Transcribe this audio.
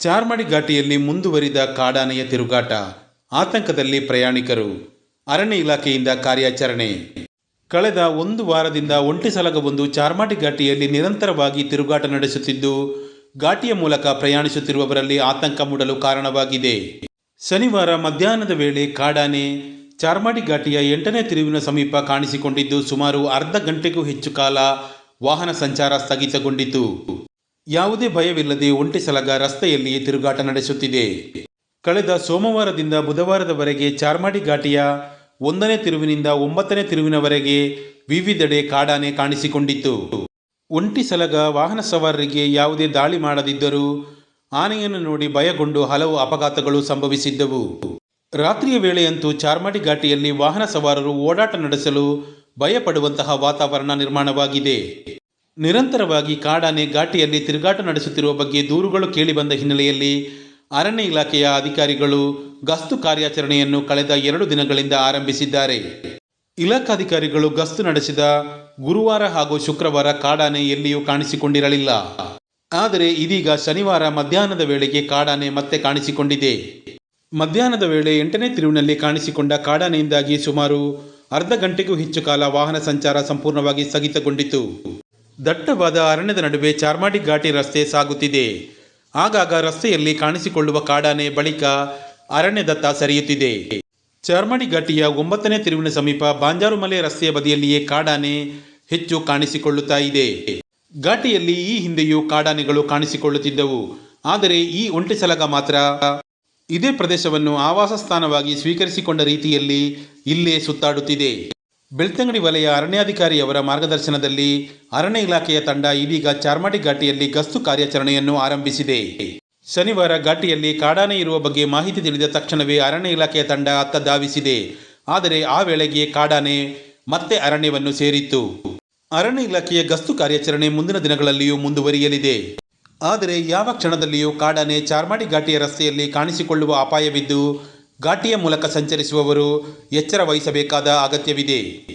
ಚಾರ್ಮಾಡಿ ಘಾಟಿಯಲ್ಲಿ ಮುಂದುವರಿದ ಕಾಡಾನೆಯ ತಿರುಗಾಟ. ಆತಂಕದಲ್ಲಿ ಪ್ರಯಾಣಿಕರು. ಅರಣ್ಯ ಇಲಾಖೆಯಿಂದ ಕಾರ್ಯಾಚರಣೆ. ಕಳೆದ ಒಂದು ವಾರದಿಂದ ಒಂಟಿ ಸಲಗವೊಂದು ಚಾರ್ಮಾಡಿ ಘಾಟಿಯಲ್ಲಿ ನಿರಂತರವಾಗಿ ತಿರುಗಾಟ ನಡೆಸುತ್ತಿದ್ದು, ಘಾಟಿಯ ಮೂಲಕ ಪ್ರಯಾಣಿಸುತ್ತಿರುವವರಲ್ಲಿ ಆತಂಕ ಮೂಡಲು ಕಾರಣವಾಗಿದೆ. ಶನಿವಾರ ಮಧ್ಯಾಹ್ನದ ವೇಳೆ ಕಾಡಾನೆ ಚಾರ್ಮಾಡಿ ಘಾಟಿಯ ಎಂಟನೇ ತಿರುವಿನ ಸಮೀಪ ಕಾಣಿಸಿಕೊಂಡಿದ್ದು, ಸುಮಾರು ಅರ್ಧ ಗಂಟೆಗೂ ಹೆಚ್ಚು ಕಾಲ ವಾಹನ ಸಂಚಾರ ಸ್ಥಗಿತಗೊಂಡಿತು ಯಾವುದೇ ಭಯವಿಲ್ಲದೆ ಒಂಟಿ ಸಲಗ ರಸ್ತೆಯಲ್ಲಿಯೇ ತಿರುಗಾಟ ನಡೆಸುತ್ತಿದೆ. ಕಳೆದ ಸೋಮವಾರದಿಂದ ಬುಧವಾರದವರೆಗೆ ಚಾರ್ಮಾಡಿ ಘಾಟಿಯ ಒಂದನೇ ತಿರುವಿನಿಂದ ಒಂಬತ್ತನೇ ತಿರುವಿನವರೆಗೆ ವಿವಿಧೆಡೆ ಕಾಡಾನೆ ಕಾಣಿಸಿಕೊಂಡಿತ್ತು. ಒಂಟಿ ಸಲಗ ವಾಹನ ಸವಾರರಿಗೆ ಯಾವುದೇ ದಾಳಿ ಮಾಡದಿದ್ದರೂ ಆನೆಯನ್ನು ನೋಡಿ ಭಯಗೊಂಡು ಹಲವು ಅಪಘಾತಗಳು ಸಂಭವಿಸಿದ್ದವು. ರಾತ್ರಿಯ ವೇಳೆಯಂತೂ ಚಾರ್ಮಾಡಿ ಘಾಟಿಯಲ್ಲಿ ವಾಹನ ಸವಾರರು ಓಡಾಟ ನಡೆಸಲು ಭಯಪಡುವಂತಹ ವಾತಾವರಣ ನಿರ್ಮಾಣವಾಗಿದೆ. ನಿರಂತರವಾಗಿ ಕಾಡಾನೆ ಘಾಟಿಯಲ್ಲಿ ತಿರುಗಾಟ ನಡೆಸುತ್ತಿರುವ ಬಗ್ಗೆ ದೂರುಗಳು ಕೇಳಿಬಂದ ಹಿನ್ನೆಲೆಯಲ್ಲಿ ಅರಣ್ಯ ಇಲಾಖೆಯ ಅಧಿಕಾರಿಗಳು ಗಸ್ತು ಕಾರ್ಯಾಚರಣೆಯನ್ನು ಕಳೆದ ಎರಡು ದಿನಗಳಿಂದ ಆರಂಭಿಸಿದ್ದಾರೆ. ಇಲಾಖಾಧಿಕಾರಿಗಳು ಗಸ್ತು ನಡೆಸಿದ ಗುರುವಾರ ಹಾಗೂ ಶುಕ್ರವಾರ ಕಾಡಾನೆ ಎಲ್ಲಿಯೂ ಕಾಣಿಸಿಕೊಂಡಿರಲಿಲ್ಲ. ಆದರೆ ಇದೀಗ ಶನಿವಾರ ಮಧ್ಯಾಹ್ನದ ವೇಳೆಗೆ ಕಾಡಾನೆ ಮತ್ತೆ ಕಾಣಿಸಿಕೊಂಡಿದೆ. ಮಧ್ಯಾಹ್ನದ ವೇಳೆ ಎಂಟನೇ ತಿರುವಿನಲ್ಲಿ ಕಾಣಿಸಿಕೊಂಡ ಕಾಡಾನೆಯಿಂದಾಗಿ ಸುಮಾರು ಅರ್ಧ ಗಂಟೆಗೂ ಹೆಚ್ಚು ಕಾಲ ವಾಹನ ಸಂಚಾರ ಸಂಪೂರ್ಣವಾಗಿ ಸ್ಥಗಿತಗೊಂಡಿತು. ದಟ್ಟವಾದ ಅರಣ್ಯದ ನಡುವೆ ಚಾರ್ಮಾಡಿ ಘಾಟಿ ರಸ್ತೆ ಸಾಗುತ್ತಿದೆ. ಆಗಾಗ ರಸ್ತೆಯಲ್ಲಿ ಕಾಣಿಸಿಕೊಳ್ಳುವ ಕಾಡಾನೆ ಬಳಿಕ ಅರಣ್ಯದತ್ತ ಸರಿಯುತ್ತಿದೆ. ಚಾರ್ಮಾಡಿ ಘಾಟಿಯ ಒಂಬತ್ತನೇ ತಿರುವಿನ ಸಮೀಪ ಬಾಂಜಾರುಮಲೆ ರಸ್ತೆಯ ಬದಿಯಲ್ಲಿಯೇ ಕಾಡಾನೆ ಹೆಚ್ಚು ಕಾಣಿಸಿಕೊಳ್ಳುತ್ತಾ ಇದೆ. ಘಾಟಿಯಲ್ಲಿ ಈ ಹಿಂದೆಯೂ ಕಾಡಾನೆಗಳು ಕಾಣಿಸಿಕೊಳ್ಳುತ್ತಿದ್ದವು. ಆದರೆ ಈ ಒಂಟಿ ಸಲಗ ಮಾತ್ರ ಇದೇ ಪ್ರದೇಶವನ್ನು ಆವಾಸ ಸ್ಥಾನವಾಗಿ ಸ್ವೀಕರಿಸಿಕೊಂಡ ರೀತಿಯಲ್ಲಿ ಇಲ್ಲೇ ಸುತ್ತಾಡುತ್ತಿದೆ. ಬೆಳ್ತಂಗಡಿ ವಲಯ ಅರಣ್ಯಾಧಿಕಾರಿಯವರ ಮಾರ್ಗದರ್ಶನದಲ್ಲಿ ಅರಣ್ಯ ಇಲಾಖೆಯ ತಂಡ ಇದೀಗ ಚಾರ್ಮಾಡಿ ಘಾಟಿಯಲ್ಲಿ ಗಸ್ತು ಕಾರ್ಯಾಚರಣೆಯನ್ನು ಆರಂಭಿಸಿದೆ. ಶನಿವಾರ ಘಾಟಿಯಲ್ಲಿ ಕಾಡಾನೆ ಇರುವ ಬಗ್ಗೆ ಮಾಹಿತಿ ತಿಳಿದ ತಕ್ಷಣವೇ ಅರಣ್ಯ ಇಲಾಖೆಯ ತಂಡ ಅತ್ತ ಧಾವಿಸಿದೆ ಆದರೆ ಆ ವೇಳೆಗೆ ಕಾಡಾನೆ, ಮತ್ತೆ ಅರಣ್ಯವನ್ನು ಸೇರಿತ್ತು. ಅರಣ್ಯ ಇಲಾಖೆಯ ಗಸ್ತು ಕಾರ್ಯಾಚರಣೆ ಮುಂದಿನ ದಿನಗಳಲ್ಲಿಯೂ ಮುಂದುವರಿಯಲಿದೆ. ಆದರೆ ಯಾವ ಕ್ಷಣದಲ್ಲಿಯೂ ಕಾಡಾನೆ ಚಾರ್ಮಾಡಿ ಘಾಟಿಯ ರಸ್ತೆಯಲ್ಲಿ ಕಾಣಿಸಿಕೊಳ್ಳುವ ಅಪಾಯವಿದ್ದು ಘಾಟಿಯ ಮೂಲಕ ಸಂಚರಿಸುವವರು ಎಚ್ಚರ ವಹಿಸಬೇಕಾದ ಅಗತ್ಯವಿದೆ.